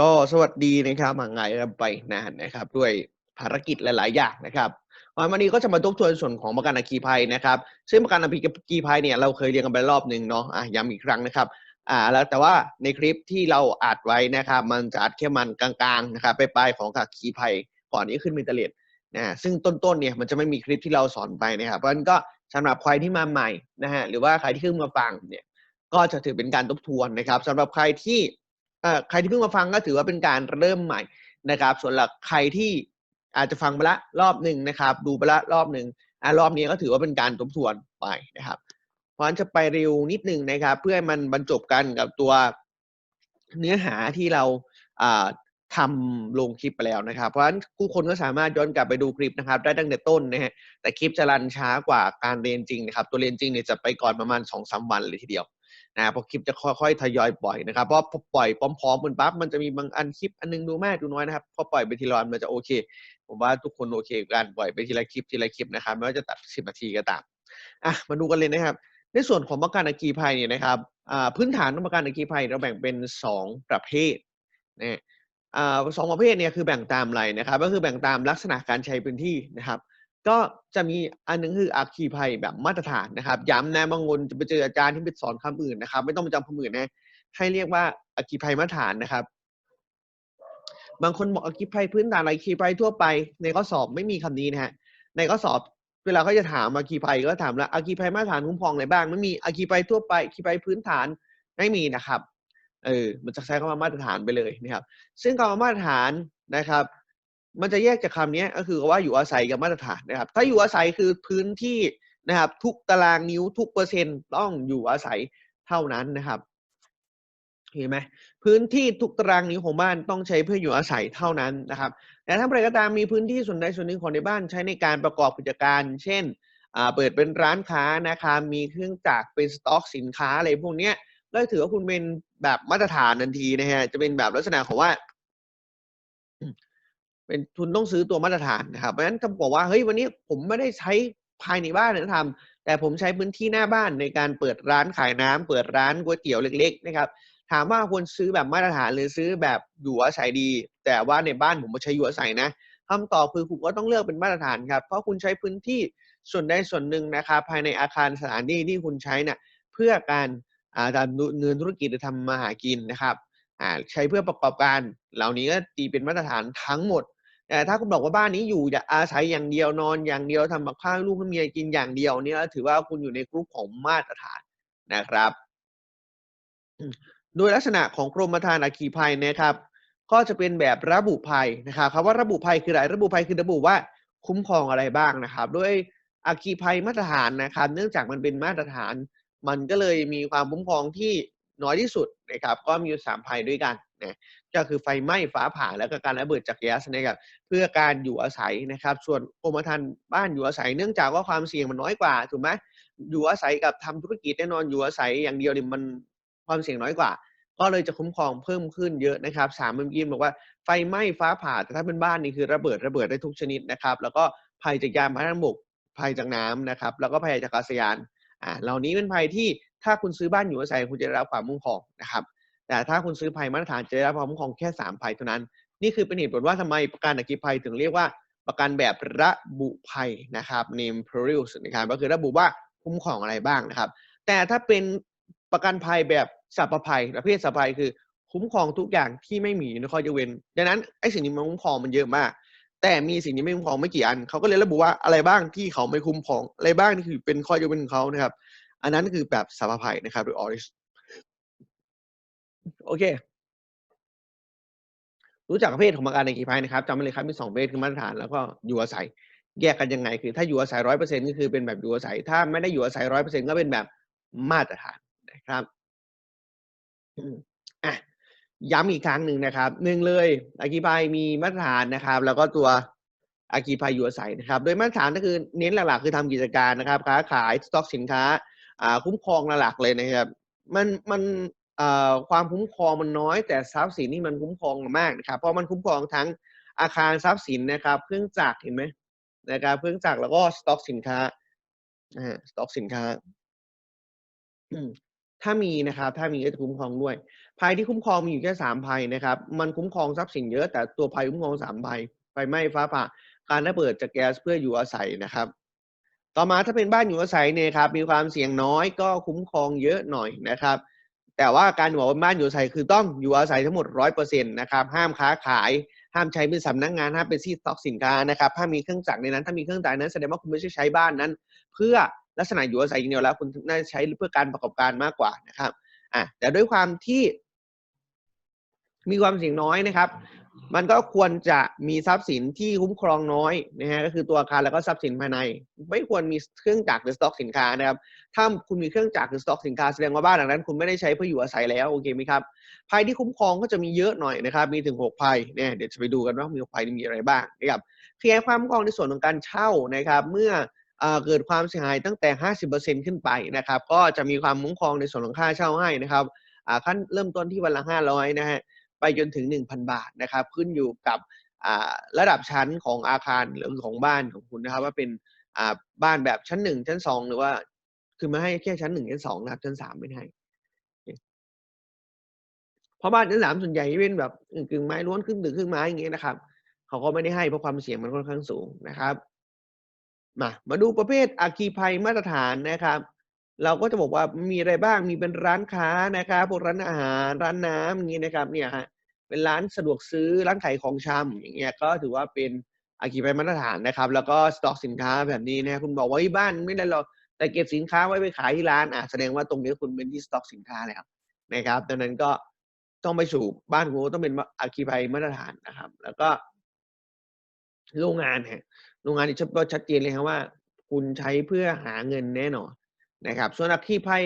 ก็สวัสดีนะครับห่างหายกันไปนานนะครับ ด้วยภารกิจหลายๆ อย่างนะครับวันนี้ก็จะมาทบทวนส่วนของประกันอัคคีภัยนะครับ ซึ่งประกันอัคคีภัยเนี่ยเราเคยเรียนกันไปรอบหนึ่งเนาะอะย้ำอีกครั้งนะครับอ่าแล้วแต่ว่าในคลิปที่เราอัดไว้นะครับ มันจะอัดแค่มันกลางๆนะครับไปปลายของอัคคีภัยก่อนที่ขึ้นมิเตเลตนะซึ่งต้นๆเนี่ยมันจะไม่มีคลิปที่เราสอนไปนะครับเพราะฉะนั้นก็สำหรับใครที่มาใหม่นะฮะหรือว่าใครที่เพิ่งมาฟังเนี่ยก็จะถือเป็นการทบทวนนะครับสำหรับใครที่ ใครที่เพิ่งมาฟังก็ถือว่าเป็นการเริ่มใหม่นะครับ ส่วนหลักใครที่อาจจะฟังไปละรอบหนึ่งนะครับ ดูไปละรอบหนึ่งอ่ารอบนี้ก็ถือว่าเป็นการทบทวนไปนะครับ เพราะฉะนั้นจะไปเร็วนิดหนึ่งนะครับ เพื่อให้มันบรรจบกันกับตัวเนื้อหาที่เราทำลงคลิปไปแล้วนะครับ เพราะฉะนั้นผู้คนก็สามารถย้อนกลับไปดูคลิปนะครับ ได้ตั้งแต่ต้นนะฮะแต่คลิปจะรันช้ากว่าการเรียนจริงนะครับ ตัวเรียนจริงเนี่ยจะไปก่อนประมาณ2อสวันเลยทีเดียว นะพราะคลิปจะค่อยๆทยอยปล่อยนะครับเพราะพอปล่อยพร้อมๆกันปั๊บมันจะมีบางอันคลิปอันนึงดูมากดูน้อยนะครับพอปล่อยไปทีละวันมันจะโอเค ผมว่าทุกคนโอเคกันปล่อยไปทีละคลิปทีละคลิปนะครับไม่ว่าจะตัดสิบนาทีก็ตามอะมาดูกันเลยนะครับ ในส่วนของประกันอัคคีภัยเนี่ยนะครับพื้นฐานของประกันอัคคีภัยเราแบ่งเป็น 2 ประเภทนะสองประเภทเนี่ยคือแบ่งตามอะไรนะครับ ก็คือแบ่งตามลักษณะการใช้พื้นที่นะครับ ก็จะมีอันนึงคืออัคคีภัยแบบมาตรฐานนะครับ ย้ำนะบางคนจะไปเจออาจารย์ที่ไปสอนคำอื่นนะครับ ไม่ต้องไปจำคำอื่นนะให้เรียกว่าอัคคีภัยมาตรฐานนะครับ บางคนบอกอัคคีภัยพื้นฐานอัคคีภัยทั่วไป ในข้อสอบไม่มีคำนี้นะฮะในข้อสอบเวลาเขาจะถามอัคคีภัยก็ถามแล้วอัคคีภัยมาตรฐานคุ้มครองอะไรบ้างไม่มีอัคคีภัยทั่วไปอัคคีภัยพื้นฐานไม่มีนะครับเออมันจะใช้คำว่ามาตรฐานไปเลยนะครับ ซึ่งคำว่ามาตรฐานนะครับ มันจะแยกจากคำนี้ก็คือว่าอยู่อาศัยกับมาตรฐานนะครับ ถ้าอยู่อาศัยคือพื้นที่นะครับ ทุกตารางนิ้วทุกเปอร์เซ็นต์ต้องอยู่อาศัยเท่านั้นนะครับเห็นไหมพื้นที่ทุกตารางนิ้วของบ้านต้องใช้เพื่ออยู่อาศัยเท่านั้นนะครับ แต่ถ้าใครก็ตามมีพื้นที่ส่วนใดส่วนหนึ่งของในบ้านใช้ในการประกอบกิจการ เช่นเปิดเป็นร้านค้านะครับมีเครื่องจักรเป็นสต็อกสินค้าอะไรพวกนี้ก็ถือว่าคุณเป็นแบบมาตรฐานทันทีนะฮะจะเป็นแบบลักษณะของว่า เป็นทุนต้องซื้อตัวมาตรฐานนะครับ เพราะฉะนั้นคำบอกว่าเฮ้ยวันนี้ผมไม่ได้ใช้ภายในบ้านนะทำแต่ผมใช้พื้นที่หน้าบ้านในการเปิดร้านขายน้ำเปิดร้านก๋วยเตี๋ยวเล็ก ๆ นะครับ ถามว่าควรซื้อแบบมาตรฐานหรือซื้อแบบอยู่อาศัยดี แต่ว่าในบ้านผมไม่ใช้อยู่อาศัยนะคำตอบคือคุณก็ต้องเลือกเป็นมาตรฐานครับ เพราะคุณใช้พื้นที่ส่วนใดส่วนหนึ่งนะครับภายในอาคารสถานที่ที่คุณใช้เนี่ยเพื่อการดำเนินธุรกิจหรือทำมาหากินนะครับใช้เพื่อประกอบการ เหล่านี้ก็ตีเป็นมาตรฐานทั้งหมด แต่ถ้าคุณบอกว่าบ้านนี้อยู่อาศัยอย่างเดียวนอนอย่างเดียวทำกับข้าวลูกให้เมียกินอย่างเดียวเนี่ยถือว่าคุณอยู่ในกลุ่มของมาตรฐานนะครับ โดยลักษณะของกรมธรรม์อัคคีภัยนะครับ ก็จะเป็นแบบระบุภัยนะครับคำว่าระบุภัยคืออะไรระบุภัยคือระบุว่าคุ้มครองอะไรบ้างนะครับ ด้วยอัคคีภัยมาตรฐานนะครับ เนื่องจากมันเป็นมาตรฐาน มันก็เลยมีความคุ้มครองที่ น้อยที่สุดนะครับก็มีอยู่สามภัยด้วยกันนะก็คือไฟไหม้ฟ้าผ่าแล้วก็การระเบิดจากแก๊สนะครับเพื่อการอยู่อาศัยนะครับ ส่วนกรมธรรม์บ้านอยู่อาศัยเนื่องจากว่าความเสี่ยงมันน้อยกว่าถูกไหมอยู่อาศัยกับทำธุรกิจแน่นอนอยู่อาศัยอย่างเดียวเนี่ยมันความเสี่ยงน้อยกว่า ก็เลยจะคุ้มครองเพิ่มขึ้นเยอะนะครับสามเมื่อกี้บอกว่าไฟไหม้ฟ้าผ่าแต่ถ้าเป็นบ้านนี่คือระเบิดระเบิดได้ทุกชนิดนะครับ แล้วก็ภัยจากยานพาหนะบกภัยจากน้ำนะครับ แล้วก็ภัยจากอากาศยานอ่าเหล่านี้เป็นภัยที่ ถ้าคุณซื้อบ้านอยู่อาศัยคุณจะได้รับความคุ้มครองนะครับ แต่ถ้าคุณซื้อภัยมาตรฐานจะได้รับความคุ้มครองแค่ 3 ภัยเท่านั้น นี่คือเป็นเหตุผลว่าทำไมประกันอัคคีภัยถึงเรียกว่าประกันแบบระบุภัยนะครับ name perils นะครับก็คือระบุว่าคุ้มครองอะไรบ้างนะครับ แต่ถ้าเป็นประกันภัยแบบสัพภัยประเภทสัพภัยคือคุ้มครองทุกอย่างที่ไม่มีในข้อยกเว้น ดังนั้นไอ้สิ่งนี้มันคุ้มครองมันเยอะมาก แต่มีสิ่งนี้ไม่คุ้มครองไม่กี่อันเขาก็เลยระบุว่าอะไรบ้างที่เขาไม่คุ้มครองอะไรบ้างที่คือเป็นข้อยกเว้นของเขานะครับ อันนั้นคือแบบสัพภัยนะครับหรือ oris โอเค รู้จักประเภทของประกันในกี่ภัยนะครับจำไว้เลยครับมีสองประเภทคือมาตรฐานแล้วก็อยู่อาศัย แยกกันยังไงคือ ถ้าอยู่อาศัยร้อยเปอร์เซ็นต์ก็คือเป็นแบบอยู่อาศัย ถ้าไม่ได้อยู่อาศัยร้อยเปอร์เซ็นต์ก็เป็นแบบมาตรฐานนะครับอะย้ำอีกครั้งหนึ่งนะครับหนึ่งเลยอากีภัยมีมาตรฐานนะครับ แล้วก็ตัวอากีภัยอยู่อาศัยนะครับ โดยมาตรฐานก็คือเน้นหลักๆ คือทำกิจการนะครับค้าขายสต็อกสินค้า คุ้มครองหลักๆเลยนะครับ มันมันความคุ้มครองมันน้อย แต่ทรัพย์สินนี่มันคุ้มครองมากนะครับเพราะมันคุ้มครองทั้งอาคารทรัพย์สินนะครับ เครื่องจักรเห็นไหมนะครับเครื่องจักรแล้วก็สต็อกสินค้าสต็อกสินค้าถ้ามีนะครับถ้ามีก็จะคุ้มครองด้วย ภัยที่คุ้มครองมีอยู่แค่สามภัยนะครับ มันคุ้มครองทรัพย์สินเยอะ แต่ตัวภัยคุ้มครองสามภัยไฟไหม้ฟ้าผ่าการระเบิดจากแก๊สเพื่ออยู่อาศัยนะครับ ต่อมาถ้าเป็นบ้านอยู่อาศัยเนี่ยครับมีความเสี่ยงน้อยก็คุ้มครองเยอะหน่อยนะครับ แต่ว่าการบอกว่าบ้านอยู่อาศัยคือต้องอยู่อาศัยทั้งหมดร้อยเปอร์เซ็นต์นะครับห้ามค้าขายห้ามใช้เป็นสำนักงานห้ามเป็นที่สต็อกสินค้านะครับห้ามีเครื่องจักรในนั้นถ้ามีเครื่องจักรนั้นแสดงว่าคุณไม่ใช่ใช้บ้านนั้น เพื่อลักษณะอยู่อาศัยอย่างเดียวแล้วคุณน่าจะใช้เพื่อการประกอบการมากกว่านะครับอะแต่ด้วยความที่มีความเสี่ยงน้อยนะครับ มันก็ควรจะมีทรัพย์สินที่คุ้มครองน้อยนะฮะก็คือตัวอาคารแล้วก็ทรัพย์สินภายใน ไม่ควรมีเครื่องจักรหรือสต็อกสินค้านะครับถ้าคุณมีเครื่องจักรหรือสต็อกสินค้าแสดงว่าบ้านหลังนั้น คุณไม่ได้ใช้เพื่ออยู่อาศัยแล้วโอเคไหมครับภัยที่คุ้มครองก็จะมีเยอะหน่อยนะครับ มีถึงหกภัยเนี่ยเดี๋ยวจะไปดูกันว่ามีภัยมีอะไรบ้างนะครับขยายความคุ้มครองในส่วนของการเช่านะครับ เมื่อเกิดความเสียหายตั้งแต่ 50%ขึ้นไปนะครับ ก็จะมีความคุ้มครองในส่วนของค่าเช่าให้นะครับขั้นเริ่มต้นที่วันละ 500 นะฮะ ไปจนถึง 1,000 บาทนะครับ ขึ้นอยู่กับระดับชั้นของอาคารหรือของบ้านของคุณนะครับ ว่าเป็นบ้านแบบชั้น1ชั้น2หรือว่าคือม่ให้แค่ชั้น1ชั้น2นะครับชั้น3ไม่ให้เพราะบ้านชั้น3ส่วนใหญ่เป็นแบบกึ่งไม้ล้วนครึ่งตึกครึ่งไม้อย่างเงี้ยนะครับ เขาก็ไม่ได้ให้เพราะความเสี่ยงมันค่อนข้างสูงนะครับ มามาดูประเภทอาคีภัยมาตรฐานนะครับ เราก็จะบอกว่ามีอะไรบ้างมีเป็นร้านค้านะครับพวกร้านอาหารร้านน้ำอย่างนี้นะครับเนี่ยฮะเป็นร้านสะดวกซื้อร้านขายของชำอย่างเงี้ยก็ถือว่าเป็นอาคีภัยมาตรฐานนะครับ แล้วก็สต็อกสินค้าแบบนี้นะคุณบอกว่าที่บ้านไม่ได้หรอกแต่เก็บสินค้าไว้ไปขายที่ร้านอะแสดงว่าตรงนี้คุณเป็นที่สต็อกสินค้าแล้วนะครับดังนั้นก็ต้องไปสู่บ้านคุณต้องเป็นอาคีภัยมาตรฐานนะครับ แล้วก็โรงงานฮะโรงงานนี่ก็ชัดเจนเลยครับว่า คุณใช้เพื่อหาเงินแน่นอน นะครับ ส่วนอัคคีภัย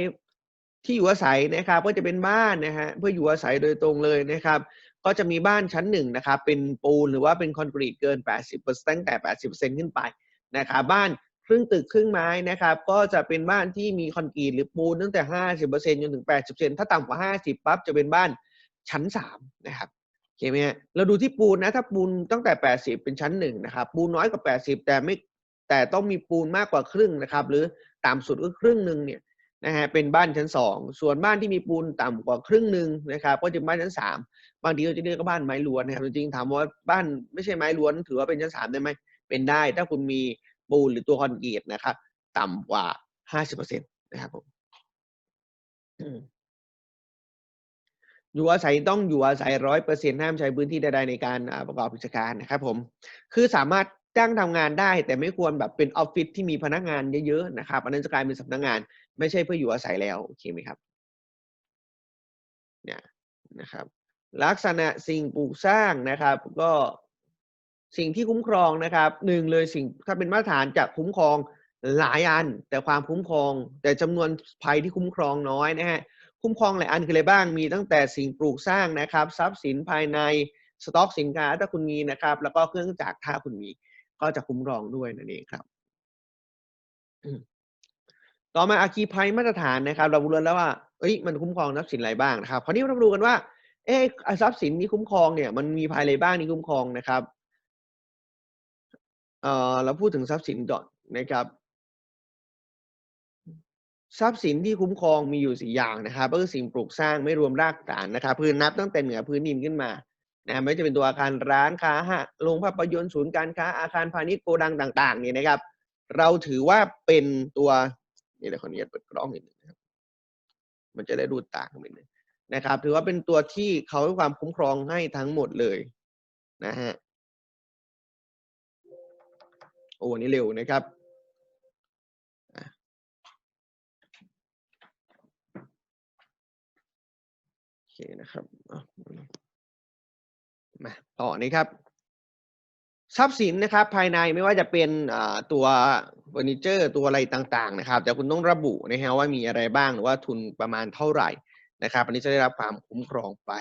ที่อยู่อาศัยนะครับ ก็จะเป็นบ้านนะฮะเพื่ออยู่อาศัยโดยตรงเลยนะครับ ก็จะมีบ้านชั้นหนึ่งนะครับ เป็นปูนหรือว่าเป็นคอนกรีตเกิน 80%ตั้งแต่ 80%ขึ้นไปนะครับบ้านครึ่งตึกครึ่งไม้นะครับ ก็จะเป็นบ้านที่มีคอนกรีตหรือปูนตั้งแต่ 50%จนถึง 80%ถ้าต่ำกว่า 50ปั๊บจะเป็นบ้านชั้น3นะครับโอเคไหมฮะเราดูที่ปูนนะถ้าปูนตั้งแต่ 80 เป็นชั้นหนึ่งนะครับปูนน้อยกว่า 80 แต่ไม่แต่ต้องมีปูนมากกว่าครึ่งนะครับ หรือ ต่ำสุดก็ครึ่งหนึ่งเนี่ยนะฮะเป็นบ้านชั้น2ส่วนบ้านที่มีปูนต่ำกว่าครึ่งหนึ่งนะครับก็จะบ้านชั้น3บางทีเราจะเรียกว่าบ้านไม้ล้วนนะครับจริงๆถามว่าบ้านไม่ใช่ไม้ล้วน ถือว่าเป็นชั้น3ได้ไหมเป็นได้ ถ้าคุณมีปูนหรือตัวคอนกรีตนะครับ ต่ำกว่า50%นะครับผมอยู่อาศัยต้องอยู่อาศัยร้อยเปอร์เซ็นห้ามใช้พื้นที่ใดๆในการประกอบกิจการนะครับผม คือสามารถ จ้างทำงานได้แต่ไม่ควรแบบเป็นออฟฟิศที่มีพนักงานเยอะๆนะครับอันนั้นจะกลายเป็นสำนักงาน ไม่ใช่เพื่ออยู่อาศัยแล้วโอเคไหมครับเนี่ยนะครับ ลักษณะสิ่งปลูกสร้างนะครับ ก็สิ่งที่คุ้มครองนะครับหนึ่งเลยสิ่งถ้าเป็นมาตรฐานจะคุ้มครองหลายอัน แต่ความคุ้มครอง แต่จำนวนภัยที่คุ้มครองน้อยนะฮะคุ้มครองหลายอันคืออะไรบ้างมีตั้งแต่สิ่งปลูกสร้างนะครับ ทรัพย์สินภายในสต็อกสินค้าถ้าคุณมีนะครับ แล้วก็เครื่องจักรถ้าคุณมี ก็จะคุ้มครองด้วยนั่นเองครับ ต่อมาอาคีภัยมาตรฐานนะครับ เรารู้แล้วว่าเอ้ยมันคุ้มครองทรัพย์สินอะไรบ้างนะครับคราวนี้เราดูกันว่า เอ๊ะทรัพย์สินที่คุ้มครองเนี่ย มันมีภัยอะไรบ้างที่คุ้มครองนะครับเอ่อเราพูดถึงทรัพย์สินก่อนนะครับทรัพย์สินที่คุ้มครองมีอยู่สี่อย่างนะครับก็คือสิ่งปลูกสร้างไม่รวมรากฐานนะครับ พื้นนับตั้งแต่เหนือพื้นดินขึ้นมา นะไม่จะเป็นตัวอาคารร้านค้าฮะโรงภาพยนตร์ศูนย์การค้าอาคารพาณิชย์โกดังต่างๆนี่นะครับ เราถือว่าเป็นตัวนี่เดี๋ยวขออนุญาตเปิดกล้องนิดนึงนะครับ มันจะได้ดูต่างกันนิดนึงนะครับ ถือว่าเป็นตัวที่เขาให้ความคุ้มครองให้ทั้งหมดเลยนะฮะโอ้นี่เร็วนะครับโอเคนะครับ มาต่อนี้ครับ ทรัพย์สินนะครับ ภายในไม่ว่าจะเป็นตัวเฟอร์นิเจอร์ตัวอะไรต่างๆ นะครับ แต่คุณต้องระบุนะฮะว่ามีอะไรบ้างหรือว่าทุนประมาณเท่าไหร่นะครับอันนี้จะได้รับความคุ้มครองไป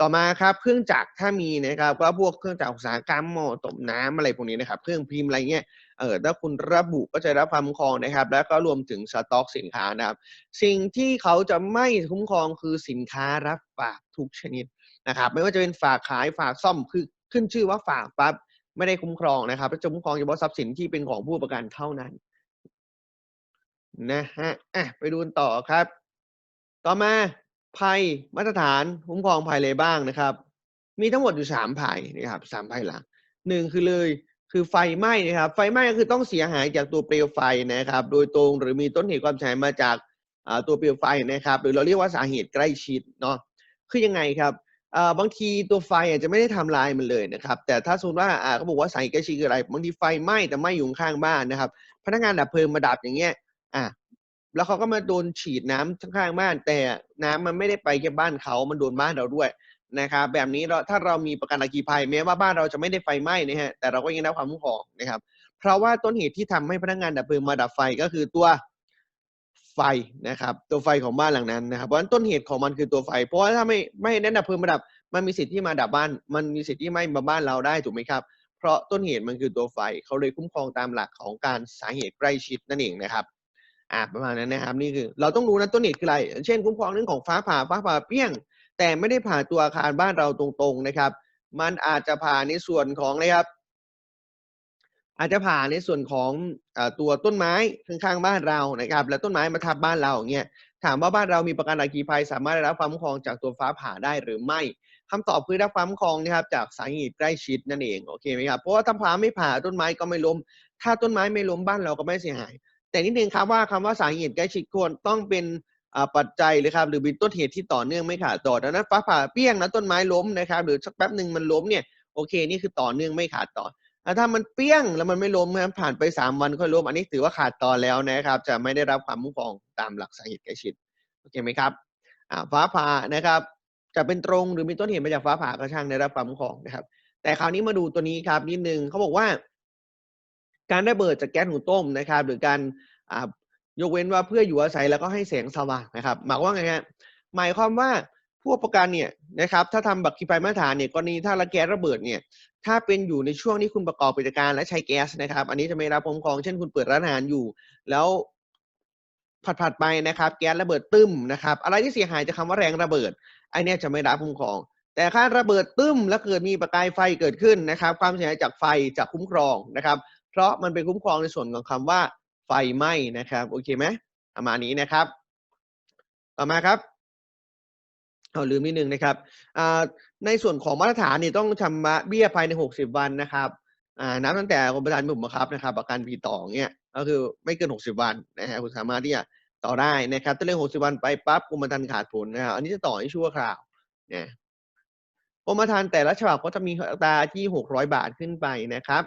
ต่อมาครับเครื่องจักรถ้ามีนะครับก็พวกเครื่องจักรอุตสาหกรรมหม้อต้มน้ำอะไรพวกนี้นะครับ เครื่องพิมพ์อะไรเงี้ยเออถ้าคุณระบุก็จะรับความคุ้มครองนะครับ แล้วก็รวมถึงสต็อกสินค้านะครับ สิ่งที่เขาจะไม่คุ้มครองคือสินค้ารับฝากทุกชนิด นะครับไม่ว่าจะเป็นฝากขายฝากซ่อมคือขึ้นชื่อว่าฝากปั๊บไม่ได้คุ้มครองนะครับจะคุ้มครองเฉพาะทรัพย์สินที่เป็นของผู้ประกันเท่านั้นนะฮะอะไปดูต่อครับ ต่อมาภัยมาตรฐานคุ้มครองภัยอะไรบ้างนะครับ มีทั้งหมดอยู่สามภัยนะครับสามภัยหลักหนึ่งคือเลยคือไฟไหม้นะครับ ไฟไหม้ก็คือต้องเสียหายจากตัวเปลวไฟนะครับ โดยตรงหรือมีต้นเหตุความเสียหายมาจากตัวเปลวไฟนะครับ หรือเราเรียกว่าสาเหตุใกล้ชิดเนาะคือยังไงครับ บางทีตัวไฟอาจจะไม่ได้ทำลายมันเลยนะครับ แต่ถ้าสมมติว่าเขาบอกว่าสาเหตุใกล้ชิดคืออะไรบางทีไฟไหม้แต่ไหม้อยู่ข้างบ้านนะครับ พนักงานดับเพลิงมาดับอย่างเงี้ยอะแล้วเขาก็มาโดนฉีดน้ำข้างบ้าน แต่น้ำมันไม่ได้ไปแค่บ้านเขา มันโดนบ้านเราด้วยนะครับ แบบนี้เราถ้าเรามีประกันอัคคีภัยแม้ว่าบ้านเราจะไม่ได้ไฟไหม้นะฮะแต่เราก็ยังได้ความคุ้มครองนะครับ เพราะว่าต้นเหตุที่ทำให้พนักงานดับเพลิงมาดับไฟก็คือตัว ไฟนะครับตัวไฟของบ้านหลังนั้นนะครับเพราะฉะนั้นต้นเหตุของมันคือตัวไฟ เพราะว่าถ้าไม่ไม่ได้ดับเพลิงมาดับ มันมีสิทธิ์ที่มาดับบ้าน มันมีสิทธิ์ที่ไม่มาบ้านเราได้ถูกไหมครับ เพราะต้นเหตุมันคือตัวไฟเขาเลยคุ้มครองตามหลักของการสาเหตุใกล้ชิดนั่นเองนะครับอ่าประมาณนั้นนะครับนี่คือเราต้องรู้นะต้นเหตุคืออะไร เช่น คุ้มครองเรื่องของฟ้าผ่าฟ้าผ่าเปี้ยง แต่ไม่ได้ผ่าตัวอาคารบ้านเราตรงๆนะครับ มันอาจจะผ่าในส่วนของนะครับ อาจจะผ่าในส่วนของอตัวต้นไม้ข้างๆบ้านเรานะครับ แล้วต้นไม้มาทับบ้านเราอย่างเงี้ยถามว่าบ้านเรามีประกันอัคคีภัย สามารถได้รับความคุ้มครองจากตัวฟ้าผ่าได้หรือไม่คำตอบคือได้รับความคุ้มครองนะครับจากสาเหตุใกล้ชิดนั่นเองโอเคไหมครับเพราะว่าถ้าฟ้าไม่ผ่าต้นไม้ก็ไม่ล้ม ถ้าต้นไม้ไม่ล้มบ้านเราก็ไม่เสียหาย แต่นิดนึงครับว่าคำว่าสาเหตุใกล้ชิดควรต้องเป็นปัจจัยเลยครับหรือเป็นต้นเหตุที่ต่อเนื่องไม่ขาดต่อดังนั้นฟ้าผ่าเปี้ยงนะต้นไม้ล้มนะครับหรือสักแป๊บหนึ่งมันล้มเนี่ยโอเคนี่คือต่อเนื่องไม่ขาดต่อ ถ้ามันเปี้ยงแล้วมันไม่ล้มนะครับผ่านไปสามวันค่อยล้มอันนี้ถือว่าขาดตอนแล้วนะครับ จะไม่ได้รับความคุ้มครองตามหลักสาเหตุใกล้ชิดโอเคไหมครับฟ้าผ่านะครับ จะเป็นตรงหรือมีต้นเหตุมาจากฟ้าผ่าก็ช่างได้รับความคุ้มครองนะครับ แต่คราวนี้มาดูตัวนี้ครับนิดนึงเขาบอกว่า การระเบิดจากแก๊สหุงต้มนะครับ หรือการยกเว้นว่าเพื่ออยู่อาศัยแล้วก็ให้แสงสว่างนะครับ หมายว่าไงฮะหมายความว่า ผู้ประกันเนี่ยนะครับถ้าทำบัตรคีภัยมาตรฐานเนี่ยกรณีถ้าระแก๊สระเบิดเนี่ยถ้าเป็นอยู่ในช่วงที่คุณประกอบกิจการและใช้แก๊สนะครับ อันนี้จะไม่รับคุ้มครองเช่นคุณเปิดร้านอาหารอยู่ แล้วผัดๆไปนะครับ แก๊สระเบิดตึ้มนะครับ อะไรที่เสียหายจากคาว่าแรงระเบิดไอเนี้ยจะไม่รับคุ้มครอง แต่ถ้าระเบิดตึ้มแล้วเกิดมีประกายไฟเกิดขึ้นนะครับ ความเสียหายจากไฟจะคุ้มครองนะครับ เพราะมันเป็นคุ้มครองในส่วนของคำว่าไฟไหม้นะครับโอเคไหมประมาณนี้นะครับ ต่อมาครับ เอาลืมนิดนึงนะครับในส่วนของมาตรฐานนี่ต้องชำระเบี้ยภายใน 60 วันนะครับนับตั้งแต่กรมประธานผมบังคับนะครับประกันปีต่อเนี่ยก็คือไม่เกิน 60 วันนะฮะคุณสามารถที่จะต่อได้นะครับถ้าเรื่อง60 วันไปปั๊บกรมธรรม์ขาดผลนะครับอันนี้จะต่อให้ชั่วคราวเนี่ยกรมธรรม์แต่ละฉบับก็จะมีอัตราที่ 600 บาทขึ้นไปนะครับ